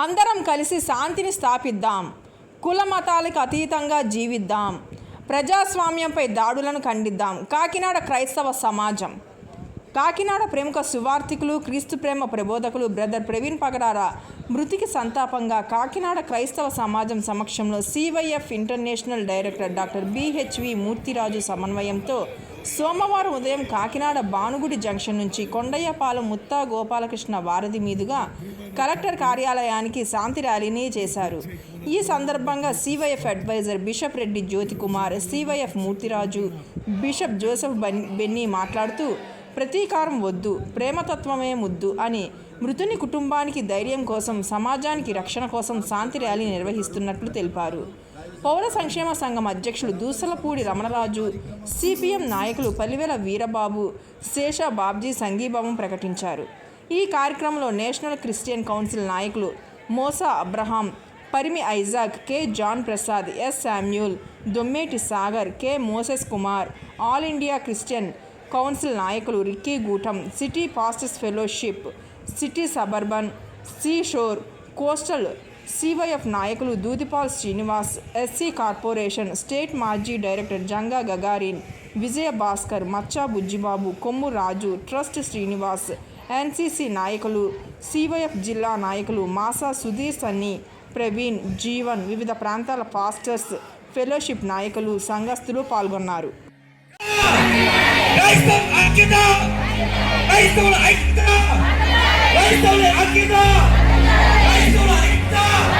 అందరం కలిసి శాంతిని స్థాపిద్దాం. కుల మతాలకు అతీతంగా జీవిద్దాం. ప్రజాస్వామ్యంపై దాడులను ఖండిద్దాం. కాకినాడ క్రైస్తవ సమాజం. కాకినాడ ప్రముఖ సువార్థికులు క్రీస్తు ప్రేమ ప్రబోధకులు బ్రదర్ ప్రవీణ్ పగడార మృతికి సంతాపంగా కాకినాడ క్రైస్తవ సమాజం సమక్షంలో CYF international director doctor BHV Murthiraju సమన్వయంతో సోమవారం ఉదయం కాకినాడ భానుగుడి జంక్షన్ నుంచి కొండయ్యపాలెం ముత్తా గోపాలకృష్ణ వారధి మీదుగా కలెక్టర్ కార్యాలయానికి శాంతి ర్యాలీని చేశారు. ఈ సందర్భంగా CYF adviser bishop Reddy Jyothi Kumar CYF Murthiraju bishop Joseph Benny మాట్లాడుతూ ప్రతీకారం వద్దు ప్రేమతత్వమే ముద్దు అని మృతుని కుటుంబానికి ధైర్యం కోసం సమాజానికి రక్షణ కోసం శాంతి ర్యాలీ నిర్వహిస్తున్నట్లు తెలిపారు. పౌర సంక్షేమ సంఘం అధ్యక్షులు దూసలపూడి రమణరాజు సిపిఎం నాయకులు పల్లివేల వీరబాబు శేష బాబ్జీ సంఘీభావం ప్రకటించారు. ఈ కార్యక్రమంలో నేషనల్ క్రిస్టియన్ కౌన్సిల్ నాయకులు Mosa Abraham Parimi Isaac K John Prasad S Samuel Dommeti Sagar K Moses Kumar all India Christian council నాయకులు Ricky Gootam city pastors fellowship city suburban seashore coastal CYF నాయకులు Dudipal Srinivas SC corporation state మాజీ director Janga Gagarin Vijaya Bhaskar Macha Bujjibabu Kommu Raju trust Srinivas NCC నాయకులు CYF జిల్లా నాయకులు మాసా సుధీర్ సన్నీ ప్రవీణ్ జీవన్ వివిధ ప్రాంతాల pastors fellowship నాయకులు సంఘస్థులు పాల్గొన్నారు. క్రైస్తవ ఐక్యత క్రైస్తవుల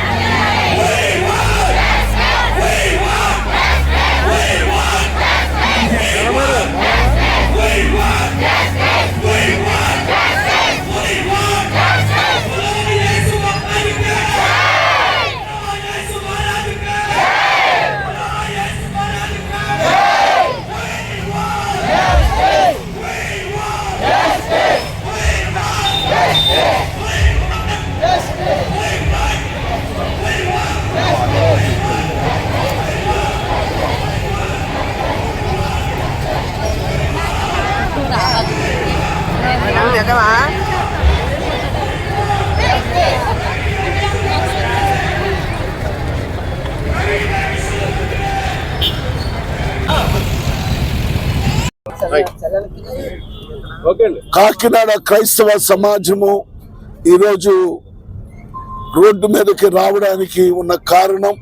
కాకినాడ క్రైస్తవ సమాజము ఈరోజు రోడ్డు మీదకి రావడానికి ఉన్న కారణం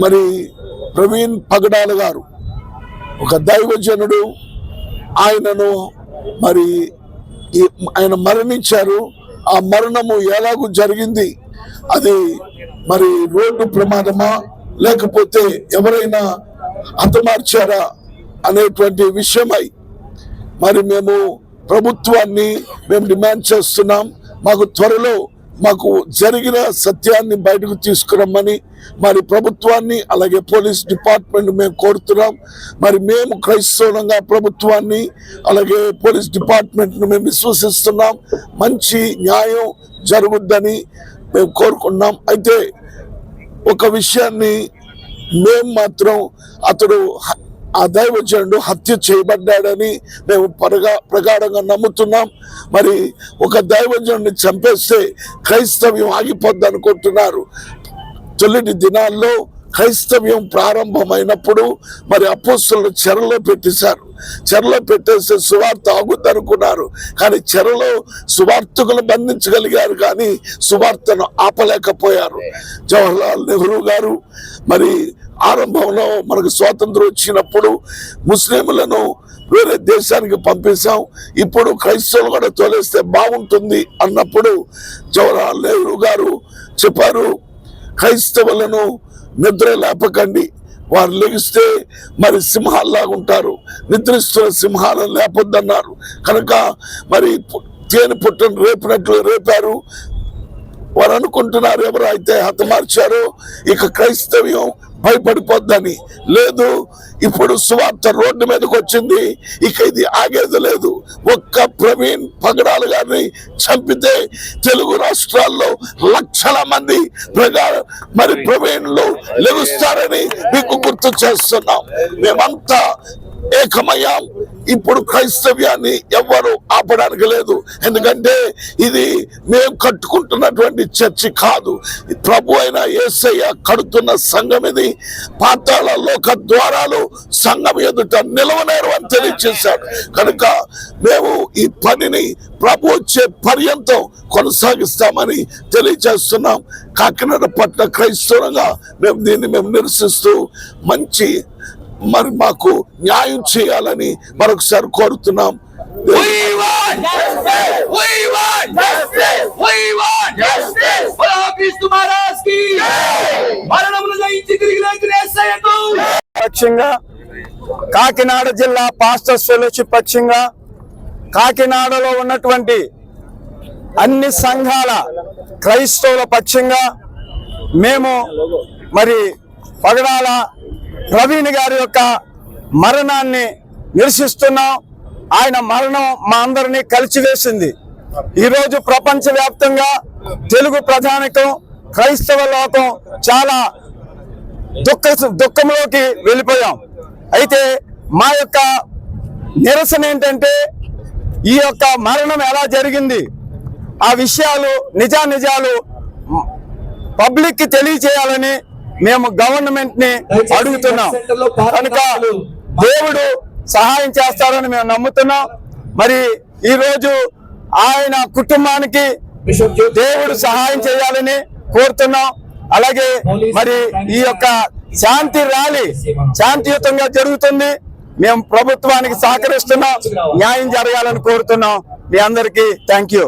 మరి ప్రవీణ్ పగడాల గారు. ఒక దైవజనుడు ఆయనను మరి ఈ- ఆయన మరణించారు. ఆ మరణము ఎలాగూ జరిగింది అది మరి రోడ్డు ప్రమాదమా లేకపోతే ఎవరైనా హతమార్చారా అనేటువంటి విషయమై మరి మేము ప్రభుత్వాన్ని మేము డిమాండ్ చేస్తున్నాం. మాకు త్వరలో మాకు జరిగిన సత్యాన్ని బయటకు తీసుకురమ్మని మరి ప్రభుత్వాన్ని అలాగే పోలీస్ డిపార్ట్మెంట్ మేము కోరుతున్నాం. మరి మేము క్రైస్తవంగా ప్రభుత్వాన్ని అలాగే పోలీస్ డిపార్ట్మెంట్ను మేము విశ్వసిస్తున్నాం. మంచి న్యాయం జరుగుద్దని మేము కోరుకున్నాం. అయితే ఒక విషయాన్ని మేము మాత్రం అతడు దైవజనుడు హత్య చేయబడ్డాడని మేము ప్రగా ప్రగాఢంగా నమ్ముతున్నాం. మరి ఒక దైవజనుడిని చంపేస్తే క్రైస్తవ్యం ఆగిపోద్ది అనుకుంటున్నారు. తొలిటి దినాల్లో క్రైస్తవ్యం ప్రారంభమైనప్పుడు మరి అపోస్తులను చెరలో పెట్టేశారు. చెరలో పెట్టేస్తే సువార్త ఆగుద్ది అనుకున్నారు కానీ చెరలో సువార్తకులు బంధించగలిగారు కానీ సువార్తను ఆపలేకపోయారు. జవహర్లాల్ నెహ్రూ గారు మరి ఆరంభంలో మనకు స్వాతంత్రం వచ్చినప్పుడు ముస్లింలను వేరే దేశానికి పంపేశాం. ఇప్పుడు క్రైస్తవులు కూడా తోలేస్తే బాగుంటుంది అన్నప్పుడు జవహర్లాల్ నెహ్రూ గారు చెప్పారు క్రైస్తవులను నిద్ర లేపకండి. వారు లెగిస్తే మరి సింహాల్లాగా ఉంటారు. నిద్రిస్తున్న సింహాలను లేపొద్దన్నారు. కనుక మరి తేనె పుట్టను రేపినట్లు రేపారు. వారు అనుకుంటున్నారు ఎవరు అయితే హతమార్చారో ఇక క్రైస్తవ్యం భయపడిపోద్దని. లేదు ఇప్పుడు సువార్త రోడ్డు మీదకి వచ్చింది ఇక ఇది ఆగేది లేదు. ఒక్క ప్రవీణ్ పగడాలు గారిని చంపితే తెలుగు రాష్ట్రాల్లో లక్షల మంది ప్రజా మరి ప్రవీణ్లు లెగుస్తారని మీకు గుర్తు చేస్తున్నాం. మేమంతా ఏకమయ్యాం. ఇప్పుడు క్రైస్తవ్యాన్ని ఎవ్వరు ఆపడానికి లేదు. ఎందుకంటే ఇది మేము కట్టుకుంటున్నటువంటి చర్చి కాదు. ప్రభు అయిన యేసయ్య కడుతున్న సంఘం ఇది. పాతాళ లోక ద్వారాలు సంఘం ఎదుట నిలవలేరు అని తెలియచేశాడు. కనుక మేము ఈ పనిని ప్రభు వచ్చే పర్యంతం కొనసాగిస్తామని తెలియజేస్తున్నాం కాకినాడ పట్ల క్రైస్తవంగా మేము దీన్ని మేము నిరసిస్తూ మంచి మరి మాకు న్యాయం చేయాలని మరొకసారి కోరుతున్నాం. పక్షంగా కాకినాడ జిల్లా పాస్టర్స్ ఫెలోషిప్ పక్షంగా కాకినాడలో ఉన్నటువంటి అన్ని సంఘాల క్రైస్తవుల పక్షంగా మేము మరి పగడాల ప్రవీణ్ గారి యొక్క మరణాన్ని నిరసిస్తున్నాం. ఆయన మరణం మా అందరినీ కలిచివేసింది. ఈరోజు ప్రపంచవ్యాప్తంగా తెలుగు ప్రధానికం క్రైస్తవ లోకం చాలా దుఃఖ దుఃఖంలోకి వెళ్ళిపోయాం. అయితే మా యొక్క నిరసన ఏంటంటే ఈ యొక్క మరణం ఎలా జరిగింది? ఆ విషయాలు నిజానిజాలు పబ్లిక్కి తెలియచేయాలని మేము గవర్నమెంట్ని అడుగుతున్నాం. కనుక దేవుడు సహాయం చేస్తారని మేము నమ్ముతున్నాం. మరి ఈ రోజు ఆయన కుటుంబానికి దేవుడు సహాయం చేయాలని కోరుతున్నాం. అలాగే మరి ఈ యొక్క శాంతి ర్యాలీ శాంతియుతంగా జరుగుతుంది. మేము ప్రభుత్వానికి సహకరిస్తున్నాం. న్యాయం జరగాలని కోరుతున్నాం. మీ అందరికీ థ్యాంక్ యూ!